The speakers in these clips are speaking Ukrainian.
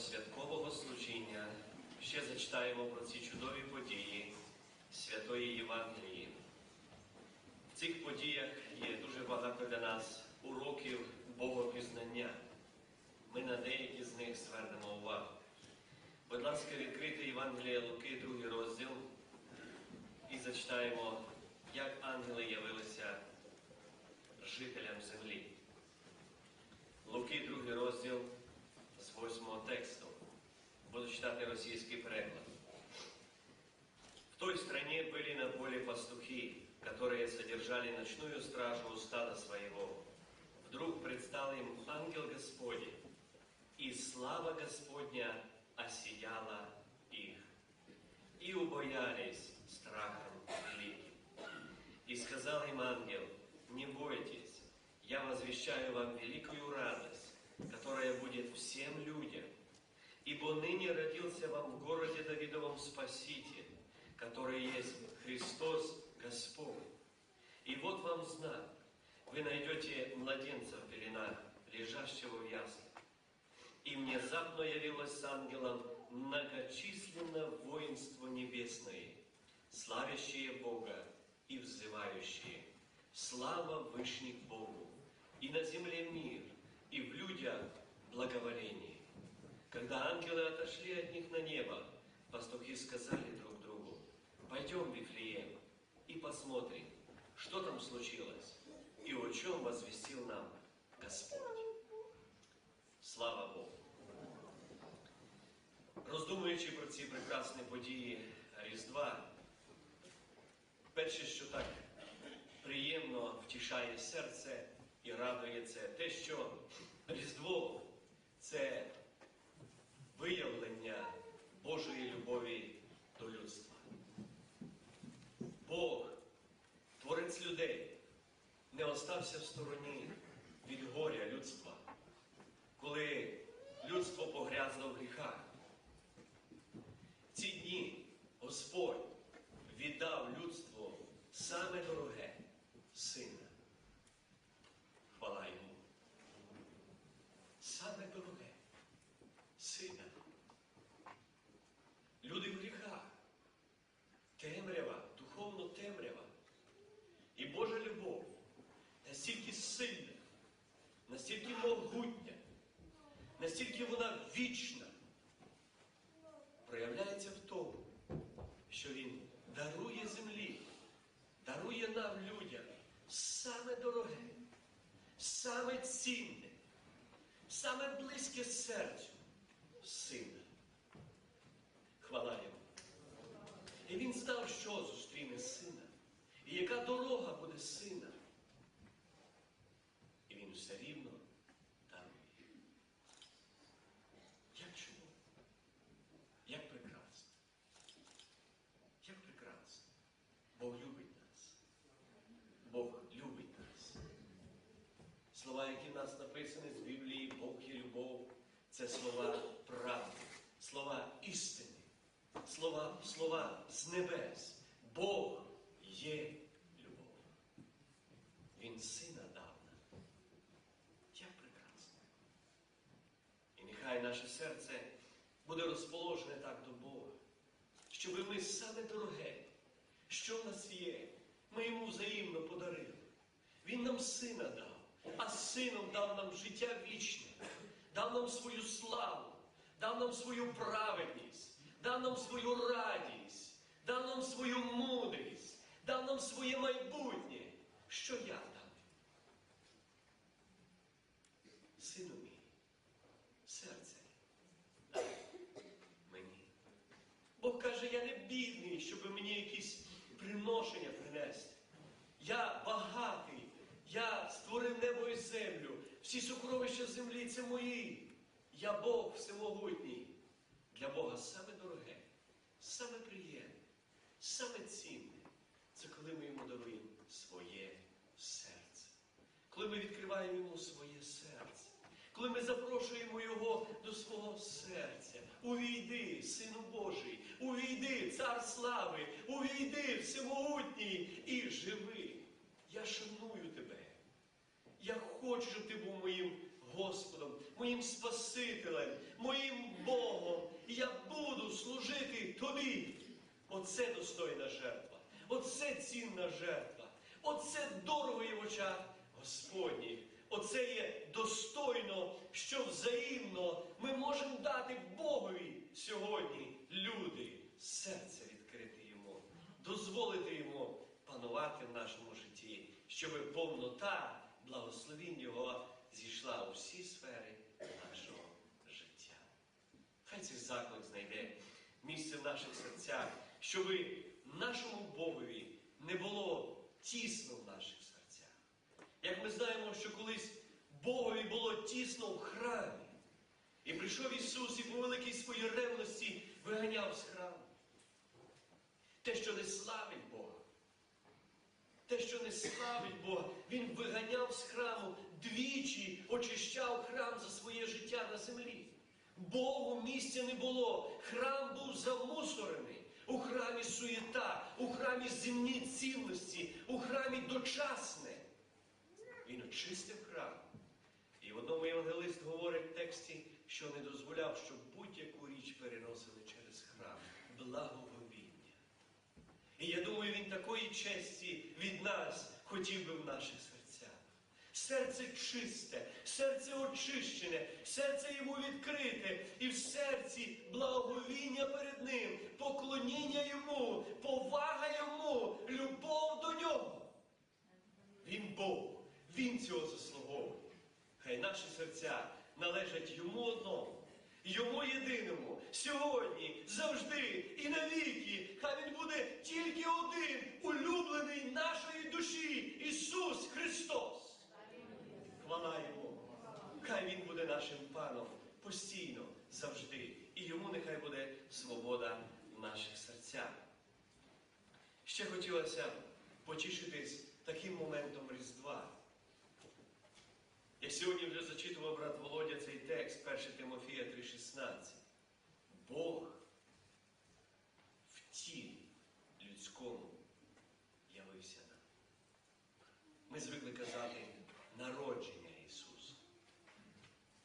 святкового служіння ще зачитаємо про ці чудові події Святої Євангелії. В цих подіях є дуже багато для нас уроків Богопізнання. Ми на деякі з них звернемо увагу. Будь ласка, відкрийте Євангелія Луки, другий розділ, і зачитаємо, як ангели явилися жителям землі. Луки, другий розділ восьмого тексту. Буду читати російський переклад. В той стране были на поле пастухи, которые содержали ночную стражу у стада своего. Вдруг предстал им ангел Господень, и слава Господня осияла их. И убоялись страхом великим. И сказал им ангел, не бойтесь, я возвещаю вам великую радость, которая будет всем людям. Ибо ныне родился вам в городе Давидовом Спаситель, который есть Христос Господь. И вот вам знак. Вы найдете младенца в пеленах, лежащего в яслях. И внезапно явилось с ангелом многочисленно воинство небесное, славящие Бога и взывающие. Слава Вышних Богу! И на земле мир, и в людях благоволение. Когда ангелы отошли от них на небо, пастухи сказали друг другу, пойдем в Вифлеем и посмотрим, что там случилось и о чем возвестил нам Господь. Слава Богу! Роздумуючи про ці прекрасні події Різдва, перше, що так приємно втішає серце і радує це те, що Різдво це виявлення Божої любові до людства. Бог, творець людей, не остався в стороні від горя людства, коли людство погрязло в гріхах. Ці дні Господь віддав людству саме дороге сина. Хвала йому. Саме дороге сина. Люди в гріхах, темрява, духовно темрява. І Божа любов настільки сильна, настільки могутня, настільки вона вічна, проявляється в тому, що Він дарує землі, дарує нам людям саме дороге, саме цінне, саме близьке серцю сина. Хвала йому. І він знав, що зустріне сина, і яка дорога буде сина. І він все рівно дарує. Як чудово, як прекрасно, як прекрасно. Бог любить нас. Бог любить нас. Слова, які в нас написані з Біблії, Бог є любов, це слова правди, слова істини, слова, слова з небес. Бог є любов. Він сина дав нам. Як прекрасно. І нехай наше серце буде розположене так до Бога, щоб ми саме дороге, що в нас є, ми йому взаємно подарили. Він нам сина дав, а сином дав нам життя вічне, дав нам свою славу, дав нам свою праведність, дав нам свою радість, дав нам свою мудрість, дав нам своє майбутнє. Що я дав? Сину мій, серце мені. Бог каже, я не бідний, щоб мені якісь приношення принести. Я багатий, я створив небо і землю. Всі сокровища землі це мої. Я Бог всемогутній. Для Бога саме дороге, саме приємне, саме цінне. Це коли ми йому даруємо своє серце. Коли ми відкриваємо йому своє серце. Коли ми запрошуємо Його до свого серця, увійди, Сину Божий, увійди, Цар слави, увійди, всемогутній і живи. Я шаную тебе. Я хочу, щоб ти був моїм Господом, моїм Спасителем, моїм Богом. І я буду служити тобі. Оце достойна жертва, оце цінна жертва, оце дорого в очах Господніх. Оце є достойно, що взаємно ми можемо дати Богові сьогодні, люди, серце відкрити йому, дозволити йому панувати в нашому житті, щоб повнота благословінь Його зійшла у всі сфери нашого життя. Хай цей заклик знайде місце в наших серцях, щоб нашому Богові не було тісно в наших серцях. Як ми знаємо, що колись Богові було тісно в храмі, і прийшов Ісус і по великій своїй ревності виганяв з храму. Те, що не славить Бога, те, що не славить Бога, Він виганяв з храму, двічі очищав храм за своє життя на землі. Богу місця не було. Храм був замусорений. У храмі суєта, у храмі земні цінності, у храмі дочасне. Він очистив храм. І в одному євангелист говорить в тексті, що не дозволяв, щоб будь-яку річ переносили через храм. Благоговіння. І я думаю, він такої честі від нас хотів би в наших серцях. Серце чисте, серце очищене, серце йому відкрите, і в серці благовіння перед ним, поклоніння йому, повага йому, любов до нього. Він Бог, Він цього заслуговує. Хай наші серця належать йому одному, йому єдиному, сьогодні, завжди і навіки. Хай він буде тільки один, улюблений нашої душі, Ісус Христос. Хвала йому. Хай він буде нашим паном постійно, завжди. І йому нехай буде свобода в наших серцях. Ще хотілося потішитись таким моментом Різдва. Я сьогодні вже зачитував брат Володя цей текст 1 Тимофія 3,16. Бог в тілі людському явився нам. Ми звикли казати народження Ісуса.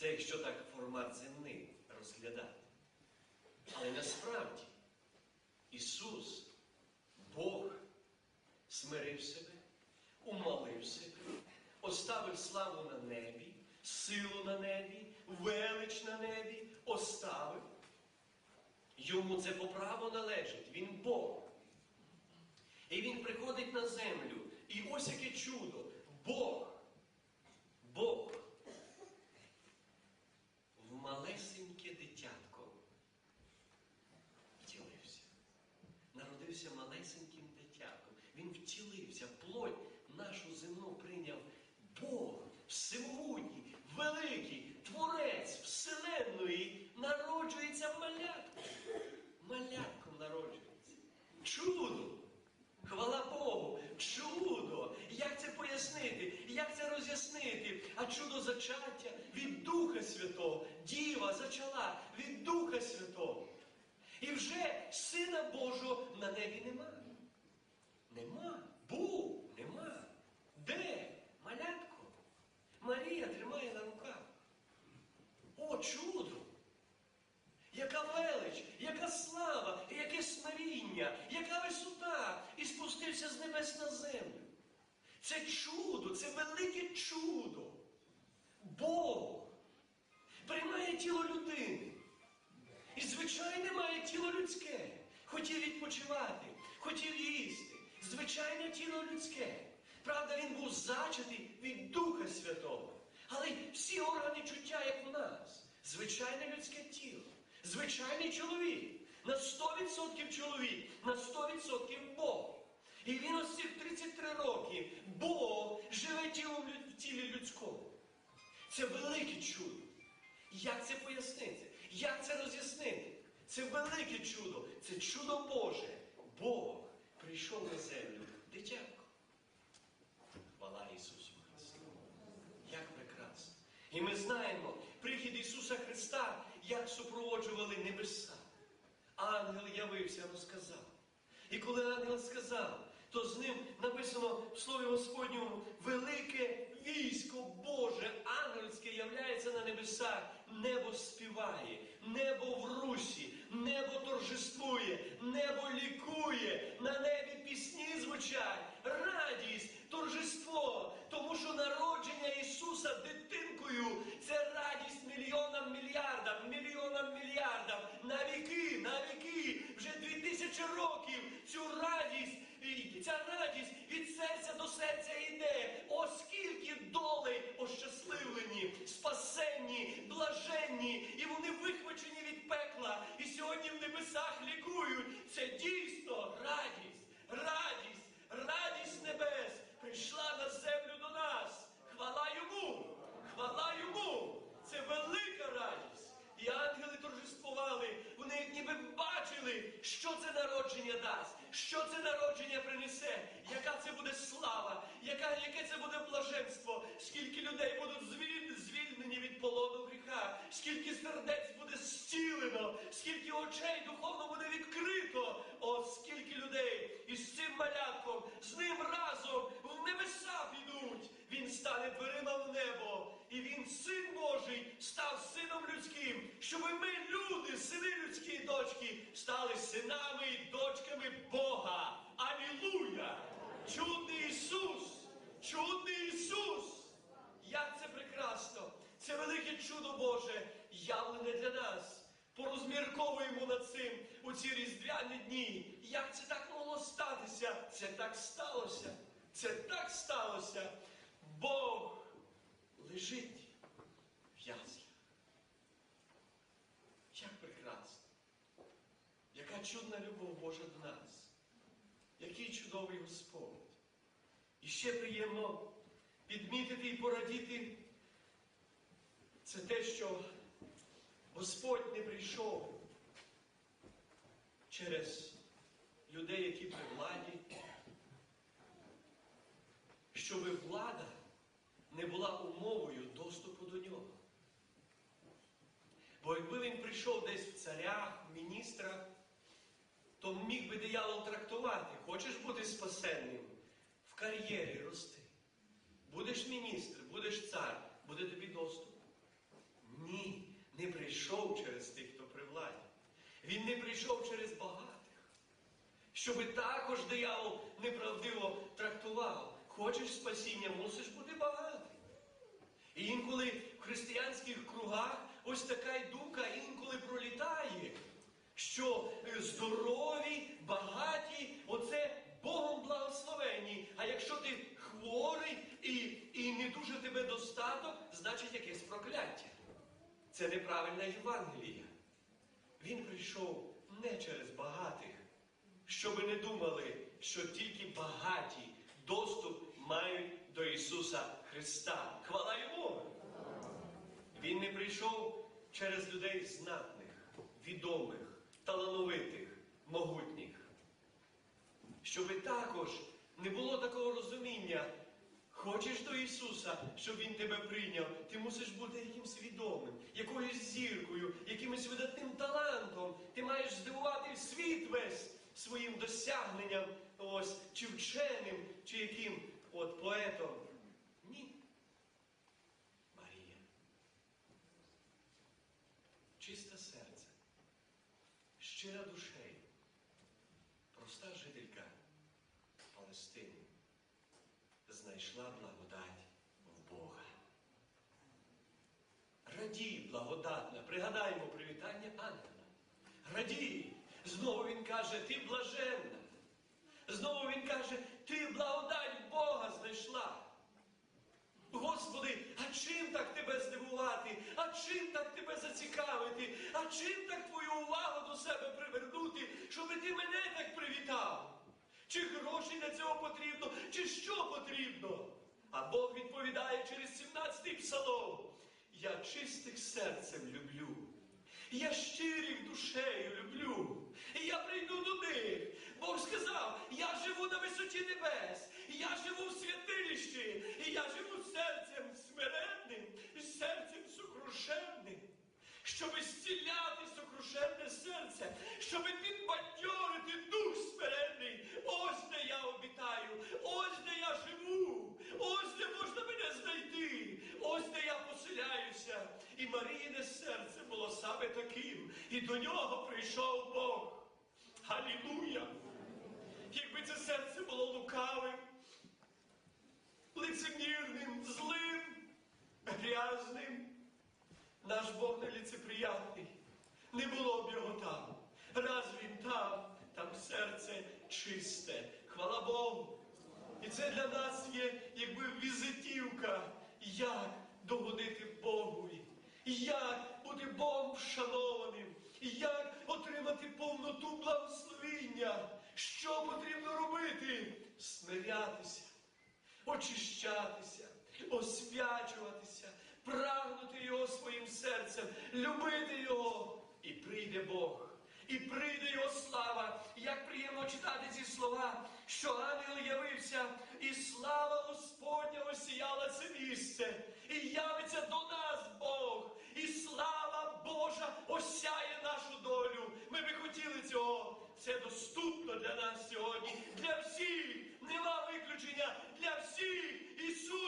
Це якщо так формат земний розглядати. Але насправді Ісус, Бог, смирив себе, умолив себе, оставив славу на небі, силу на небі, велич на небі, оставив. Йому це по праву належить, він Бог. І він приходить на землю. І ось яке чудо. Бог. Бог. В малесеньке дитятко втілився. Народився малесеньким дитятком. Він втілився, плоть нашу земну прийняв Бог, всемогутній, великий, творець Вселенної народжується малятком. Малятком народжується. Чудо! Хвала Богу! Чудо! Як це пояснити? Як це роз'яснити? А чудо зачаття від Духа Святого. Діва зачала від Духа Святого. І вже Сина Божого на небі нема. Нема. Був, нема. Де? Малятко. Марія тримає на руках. О, чудо! Яка велич, яка слава, яке смиріння, яка висота, і спустився з небес на землю. Це чудо, це велике чудо. Бог приймає тіло людини. І, звичайно, має тіло людське. Хотів відпочивати, хотів їсти. Звичайне тіло людське. Правда, він був від Духа Святого. Але всі органи чуття, як в нас. Звичайне людське тіло. Звичайний чоловік. На 100% чоловік, на 100% Бог. І він ось цих 33 роки Бог живе тілом в тілі людському. Це велике чудо. Як це пояснити? Як це роз'яснити? Це велике чудо, це чудо Боже. Бог прийшов на землю дитятко. Хвала Ісусу Христу. Як прекрасно. І ми знаємо прихід Ісуса Христа, як супроводжували небеса. Ангел явився, розказав. І коли ангел сказав, то з ним написано в Слові Господньому велике військо Боже, ангельське являється на небесах. Небо співає, небо в русі, небо торжествує, іде, на небі пісні звучать, радість, торжество, тому що народження Ісуса дитинкою це радість мільйонам мільярдам, мільйонам мільярдам, на віки, на віки, вже дві тисячі років цю радість, і ця радість від серця до серця йде. Оскільки долей ощасливлені, спасенні, блаженні, і вони вихвачені від пекла, і сьогодні в небесах лікують. Це дійсно радість, радість, радість небес прийшла на землю до нас. Хвала йому! Хвала йому! Це велика радість. І ангели торжествували, вони як ніби бачили, що це народження дасть, що це народження принесе, яка це буде слава, яка, яке це буде блаженство, скільки людей будуть звіль- звільнені від полону гріха, скільки сердець буде зцілено, скільки очей духовно буде відкрито. О, скільки людей із цим малятком, з ним разом в небеса підуть. Він стане дверима в небо, і він, син Божий, став сином людським, щоб ми, люди, сини людські дочки, стали синами і дочками Бога. Алілуя! Чудний Ісус! Чудний Ісус! Як це прекрасно! Це велике чудо Боже, явлене для нас. Порозмірковуємо над цим у ці різдвяні дні. Як це так могло статися? Це так сталося. Це так сталося. Бог лежить в яслях. Як прекрасно! Яка чудна любов Божа до чудовий Господь! І ще приємно підмітити і порадіти це те, що Господь не прийшов через людей, які при владі, щоб влада не була умовою доступу до нього. Бо якби він прийшов десь в царях, в міністрах, то міг би диявол трактувати, хочеш бути спасенним, в кар'єрі рости. Будеш міністр, будеш цар, буде тобі доступ. Ні, не прийшов через тих, хто при владі. Він не прийшов через багатих. Щоби також диявол неправдиво трактував. Хочеш спасіння, мусиш бути багатим. І інколи в християнських кругах ось така й думка інколи пролітає, що е, здорові, багаті, оце Богом благословені. А якщо ти хворий і, і не дуже тебе достаток, значить якесь прокляття. Це неправильна Євангелія. Він прийшов не через багатих, щоби не думали, що тільки багаті доступ мають до Ісуса Христа. Хвала йому! Він не прийшов через людей знатних, відомих, талановитих, могутніх. Щоби також не було такого розуміння. Хочеш до Ісуса, щоб Він тебе прийняв, ти мусиш бути якимсь відомим, якоюсь зіркою, якимось видатним талантом. Ти маєш здивувати світ весь своїм досягненням, ось, чи вченим, чи яким от поетом. Ні. Марія. Чисте серце, щира душею, проста жителька Палестини знайшла благодать в Бога. Радій, благодатна, пригадаємо привітання ангела. Радій. Знову він каже, ти блаженна. Знову він каже, ти благодать Бога знайшла. Господи, а чим так тебе здивувати? А чим так тебе зацікавити? А чим так твою увагу до себе привернути, щоб ти мене так привітав? Чи гроші для цього потрібно, чи що потрібно? А Бог відповідає через 17-й псалом. Я чистих серцем люблю. Я щирих душею люблю. І я прийду до них. Бог сказав, я живу на висоті небес, я живу в святилищі, і я живу серцем смиренним, серцем сокрушенним. Щоб зціляти сокрушенне серце, щоб підбадьорити дух смиренний. Ось де я обітаю, ось де я живу, ось де можна мене знайти, ось де я поселяюся. І Маріїне серце було саме таким. І до нього прийшов Бог. Халілуя! очищатися, освячуватися, прагнути Його своїм серцем, любити Його. І прийде Бог, і прийде Його слава. Як приємно читати ці слова, що ангел явився, і слава Господня осіяла це місце, і явиться до нас Бог, і слава Божа осяє нашу долю. Ми би хотіли цього це доступно для нас сьогодні, для всіх. Нема виключення для всіх. Ісус.